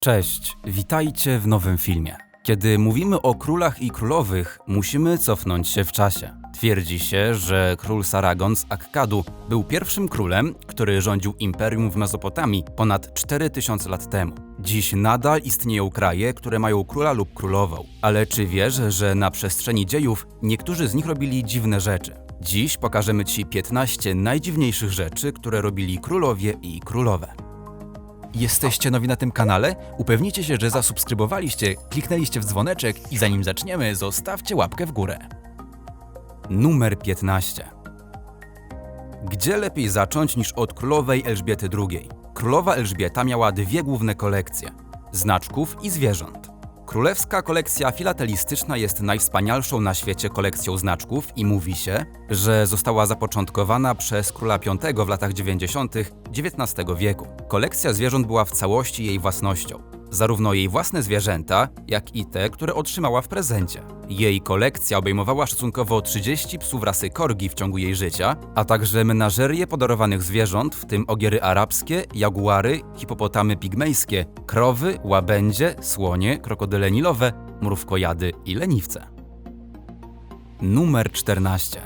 Cześć, witajcie w nowym filmie. Kiedy mówimy o królach i królowych, musimy cofnąć się w czasie. Twierdzi się, że król Saragon z Akkadu był pierwszym królem, który rządził imperium w Mezopotamii ponad 4000 lat temu. Dziś nadal istnieją kraje, które mają króla lub królową. Ale czy wiesz, że na przestrzeni dziejów niektórzy z nich robili dziwne rzeczy? Dziś pokażemy Ci 15 najdziwniejszych rzeczy, które robili królowie i królowe. Jesteście nowi na tym kanale? Upewnijcie się, że zasubskrybowaliście, kliknęliście w dzwoneczek i zanim zaczniemy, zostawcie łapkę w górę. Numer 15. Gdzie lepiej zacząć niż od królowej Elżbiety II? Królowa Elżbieta miała dwie główne kolekcje: znaczków i zwierząt. Królewska kolekcja filatelistyczna jest najwspanialszą na świecie kolekcją znaczków i mówi się, że została zapoczątkowana przez króla V w latach 90. XIX wieku. Kolekcja zwierząt była w całości jej własnością. Zarówno jej własne zwierzęta, jak i te, które otrzymała w prezencie. Jej kolekcja obejmowała szacunkowo 30 psów rasy korgi w ciągu jej życia, a także menażerię podarowanych zwierząt, w tym ogiery arabskie, jaguary, hipopotamy pigmejskie, krowy, łabędzie, słonie, krokodyle nilowe, mrówkojady i leniwce. Numer 14.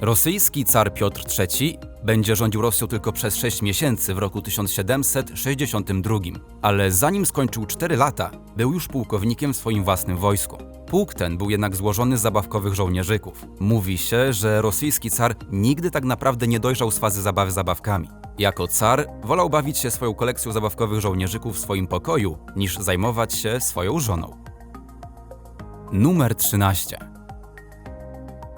Rosyjski car Piotr III będzie rządził Rosją tylko przez 6 miesięcy w roku 1762, ale zanim skończył 4 lata, był już pułkownikiem w swoim własnym wojsku. Pułk ten był jednak złożony z zabawkowych żołnierzyków. Mówi się, że rosyjski car nigdy tak naprawdę nie dojrzał z fazy zabawy zabawkami. Jako car wolał bawić się swoją kolekcją zabawkowych żołnierzyków w swoim pokoju, niż zajmować się swoją żoną. Numer 13.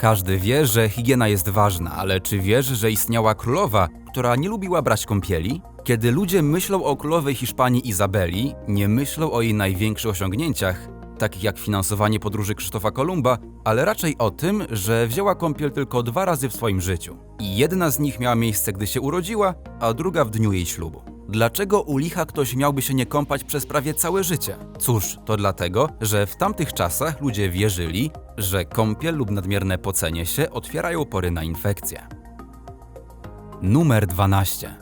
Każdy wie, że higiena jest ważna, ale czy wiesz, że istniała królowa, która nie lubiła brać kąpieli? Kiedy ludzie myślą o królowej Hiszpanii Izabeli, nie myślą o jej największych osiągnięciach, takich jak finansowanie podróży Krzysztofa Kolumba, ale raczej o tym, że wzięła kąpiel tylko dwa razy w swoim życiu. I jedna z nich miała miejsce, gdy się urodziła, a druga w dniu jej ślubu. Dlaczego u licha ktoś miałby się nie kąpać przez prawie całe życie? Cóż, to dlatego, że w tamtych czasach ludzie wierzyli, że kąpiel lub nadmierne pocenie się otwierają pory na infekcje. Numer 12.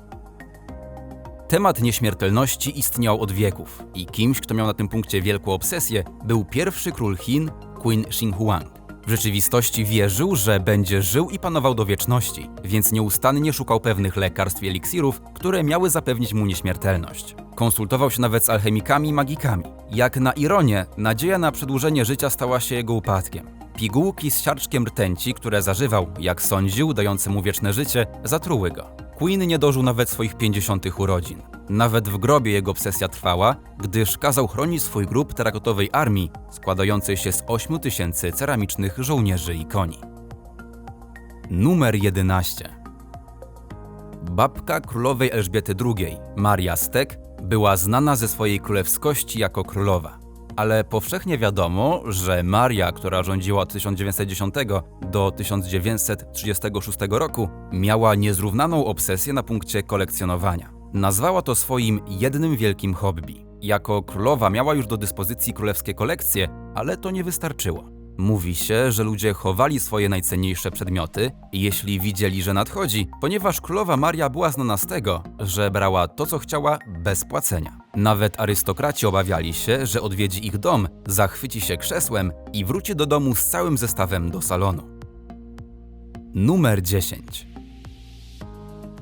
Temat nieśmiertelności istniał od wieków i kimś, kto miał na tym punkcie wielką obsesję, był pierwszy król Chin, Qin Shi Huang. W rzeczywistości wierzył, że będzie żył i panował do wieczności, więc nieustannie szukał pewnych lekarstw i eliksirów, które miały zapewnić mu nieśmiertelność. Konsultował się nawet z alchemikami i magikami. Jak na ironię, nadzieja na przedłużenie życia stała się jego upadkiem. Pigułki z siarczkiem rtęci, które zażywał, jak sądził, dające mu wieczne życie, zatruły go. Queen nie dożył nawet swoich 50 urodzin. Nawet w grobie jego obsesja trwała, gdyż kazał chronić swój grób terakotowej armii, składającej się z 8 tysięcy ceramicznych żołnierzy i koni. Numer 11. Babka królowej Elżbiety II, Maria Stek, była znana ze swojej królewskości jako królowa. Ale powszechnie wiadomo, że Maria, która rządziła od 1910 do 1936 roku, miała niezrównaną obsesję na punkcie kolekcjonowania. Nazwała to swoim jednym wielkim hobby. Jako królowa miała już do dyspozycji królewskie kolekcje, ale to nie wystarczyło. Mówi się, że ludzie chowali swoje najcenniejsze przedmioty, jeśli widzieli, że nadchodzi, ponieważ królowa Maria była znana z tego, że brała to, co chciała, bez płacenia. Nawet arystokraci obawiali się, że odwiedzi ich dom, zachwyci się krzesłem i wróci do domu z całym zestawem do salonu. Numer 10.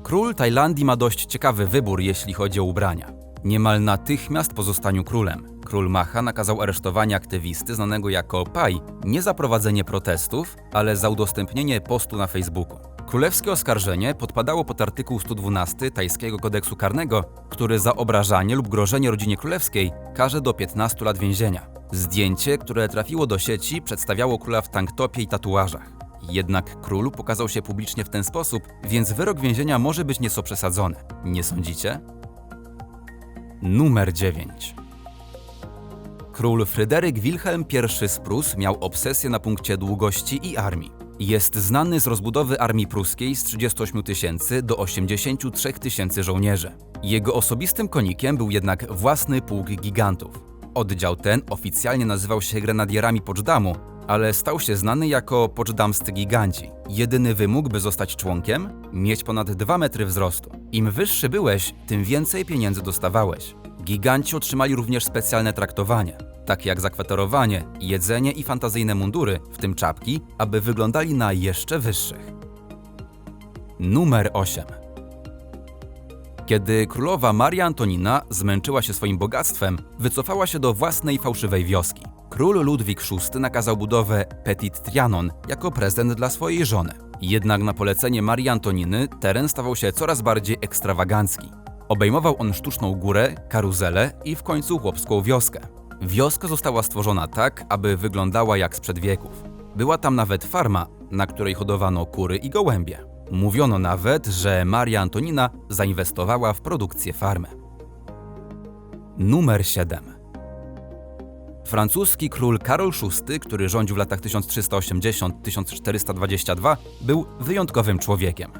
Król Tajlandii ma dość ciekawy wybór, jeśli chodzi o ubrania. Niemal natychmiast po zostaniu królem, król Maha nakazał aresztowanie aktywisty znanego jako Pai nie za prowadzenie protestów, ale za udostępnienie postu na Facebooku. Królewskie oskarżenie podpadało pod artykuł 112 tajskiego kodeksu karnego, który za obrażanie lub grożenie rodzinie królewskiej karze do 15 lat więzienia. Zdjęcie, które trafiło do sieci, przedstawiało króla w tanktopie i tatuażach. Jednak król pokazał się publicznie w ten sposób, więc wyrok więzienia może być nieco przesadzony. Nie sądzicie? Numer 9. Król Fryderyk Wilhelm I z Prus miał obsesję na punkcie długości i armii. Jest znany z rozbudowy armii pruskiej z 38 tysięcy do 83 tysięcy żołnierzy. Jego osobistym konikiem był jednak własny pułk gigantów. Oddział ten oficjalnie nazywał się Grenadierami Poczdamу, ale stał się znany jako poczdamscy giganci. Jedyny wymóg, by zostać członkiem? Mieć ponad 2 metry wzrostu. Im wyższy byłeś, tym więcej pieniędzy dostawałeś. Giganci otrzymali również specjalne traktowanie, takie jak zakwaterowanie, jedzenie i fantazyjne mundury, w tym czapki, aby wyglądali na jeszcze wyższych. Numer 8. Kiedy królowa Maria Antonina zmęczyła się swoim bogactwem, wycofała się do własnej fałszywej wioski. Król Ludwik VI nakazał budowę Petit Trianon jako prezent dla swojej żony. Jednak na polecenie Marii Antoniny teren stawał się coraz bardziej ekstrawagancki. Obejmował on sztuczną górę, karuzelę i w końcu chłopską wioskę. Wioska została stworzona tak, aby wyglądała jak sprzed wieków. Była tam nawet farma, na której hodowano kury i gołębie. Mówiono nawet, że Maria Antonina zainwestowała w produkcję farmy. Numer 7. Francuski król Karol VI, który rządził w latach 1380-1422, był wyjątkowym człowiekiem.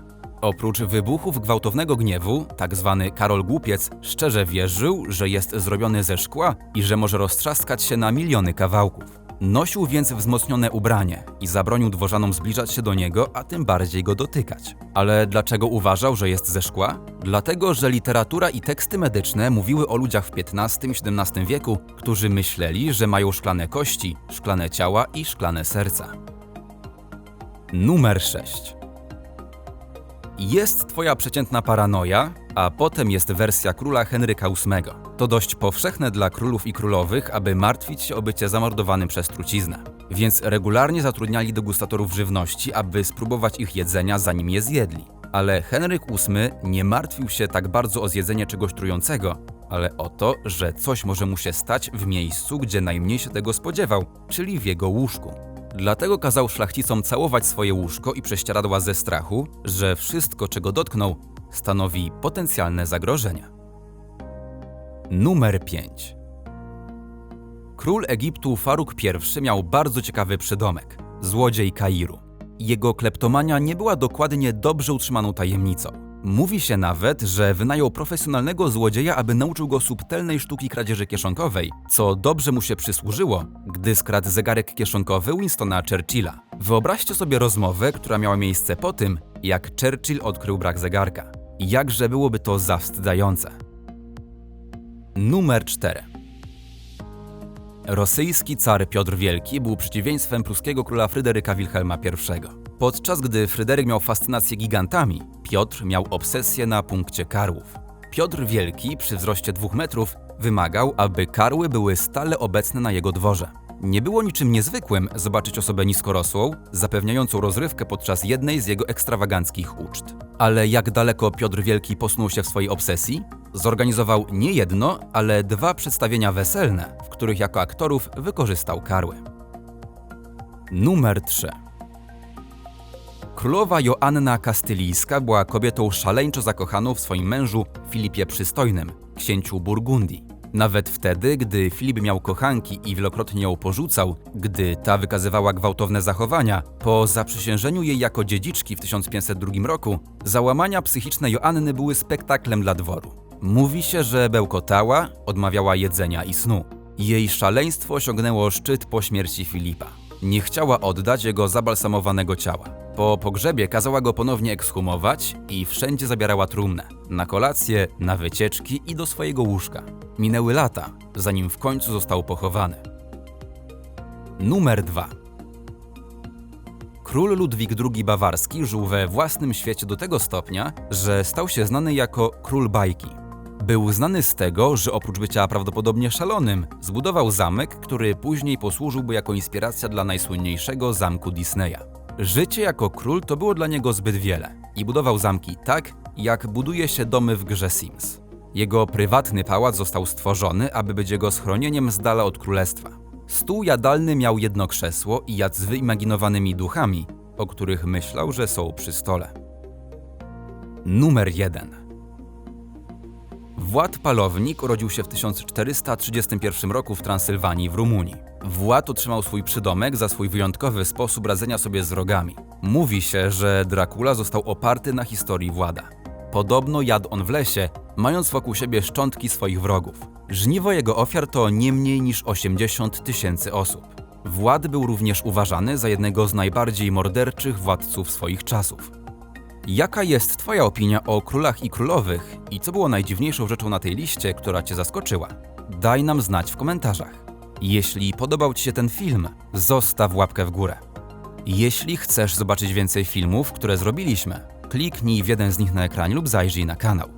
Oprócz wybuchów gwałtownego gniewu, tak zwany Karol Głupiec szczerze wierzył, że jest zrobiony ze szkła i że może roztrzaskać się na miliony kawałków. Nosił więc wzmocnione ubranie i zabronił dworzanom zbliżać się do niego, a tym bardziej go dotykać. Ale dlaczego uważał, że jest ze szkła? Dlatego, że literatura i teksty medyczne mówiły o ludziach w XV-XVII wieku, którzy myśleli, że mają szklane kości, szklane ciała i szklane serca. Numer 6. Jest twoja przeciętna paranoja, a potem jest wersja króla Henryka VIII. To dość powszechne dla królów i królowych, aby martwić się o bycie zamordowanym przez truciznę. Więc regularnie zatrudniali degustatorów żywności, aby spróbować ich jedzenia, zanim je zjedli. Ale Henryk VIII nie martwił się tak bardzo o zjedzenie czegoś trującego, ale o to, że coś może mu się stać w miejscu, gdzie najmniej się tego spodziewał, czyli w jego łóżku. Dlatego kazał szlachcicom całować swoje łóżko i prześcieradła ze strachu, że wszystko, czego dotknął, stanowi potencjalne zagrożenie. Numer 5. Król Egiptu Faruk I miał bardzo ciekawy przydomek złodziej Kairu. Jego kleptomania nie była dokładnie dobrze utrzymaną tajemnicą. Mówi się nawet, że wynajął profesjonalnego złodzieja, aby nauczył go subtelnej sztuki kradzieży kieszonkowej, co dobrze mu się przysłużyło, gdy skradł zegarek kieszonkowy Winstona Churchilla. Wyobraźcie sobie rozmowę, która miała miejsce po tym, jak Churchill odkrył brak zegarka. Jakże byłoby to zawstydzające. Numer 4. Rosyjski car Piotr Wielki był przeciwieństwem pruskiego króla Fryderyka Wilhelma I. Podczas gdy Fryderyk miał fascynację gigantami, Piotr miał obsesję na punkcie karłów. Piotr Wielki przy wzroście dwóch metrów wymagał, aby karły były stale obecne na jego dworze. Nie było niczym niezwykłym zobaczyć osobę niskorosłą, zapewniającą rozrywkę podczas jednej z jego ekstrawaganckich uczt. Ale jak daleko Piotr Wielki posunął się w swojej obsesji? Zorganizował nie jedno, ale dwa przedstawienia weselne, w których jako aktorów wykorzystał karły. Numer 3. Królowa Joanna Kastylijska była kobietą szaleńczo zakochaną w swoim mężu Filipie Przystojnym, księciu Burgundii. Nawet wtedy, gdy Filip miał kochanki i wielokrotnie ją porzucał, gdy ta wykazywała gwałtowne zachowania, po zaprzysiężeniu jej jako dziedziczki w 1502 roku, załamania psychiczne Joanny były spektaklem dla dworu. Mówi się, że bełkotała, odmawiała jedzenia i snu. Jej szaleństwo osiągnęło szczyt po śmierci Filipa. Nie chciała oddać jego zabalsamowanego ciała. Po pogrzebie kazała go ponownie ekshumować i wszędzie zabierała trumnę. Na kolację, na wycieczki i do swojego łóżka. Minęły lata, zanim w końcu został pochowany. Numer 2. Król Ludwik II Bawarski żył we własnym świecie do tego stopnia, że stał się znany jako król bajki. Był znany z tego, że oprócz bycia prawdopodobnie szalonym, zbudował zamek, który później posłużyłby jako inspiracja dla najsłynniejszego zamku Disneya. Życie jako król to było dla niego zbyt wiele i budował zamki tak, jak buduje się domy w grze Sims. Jego prywatny pałac został stworzony, aby być jego schronieniem z dala od królestwa. Stół jadalny miał jedno krzesło i jadł z wyimaginowanymi duchami, o których myślał, że są przy stole. Numer 1. Wład Palownik urodził się w 1431 roku w Transylwanii w Rumunii. Wład otrzymał swój przydomek za swój wyjątkowy sposób radzenia sobie z wrogami. Mówi się, że Dracula został oparty na historii Włada. Podobno jadł on w lesie, mając wokół siebie szczątki swoich wrogów. Żniwo jego ofiar to nie mniej niż 80 tysięcy osób. Wład był również uważany za jednego z najbardziej morderczych władców swoich czasów. Jaka jest Twoja opinia o królach i królowych i co było najdziwniejszą rzeczą na tej liście, która Cię zaskoczyła? Daj nam znać w komentarzach. Jeśli podobał Ci się ten film, zostaw łapkę w górę. Jeśli chcesz zobaczyć więcej filmów, które zrobiliśmy, kliknij w jeden z nich na ekranie lub zajrzyj na kanał.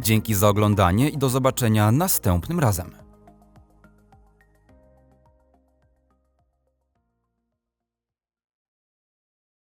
Dzięki za oglądanie i do zobaczenia następnym razem.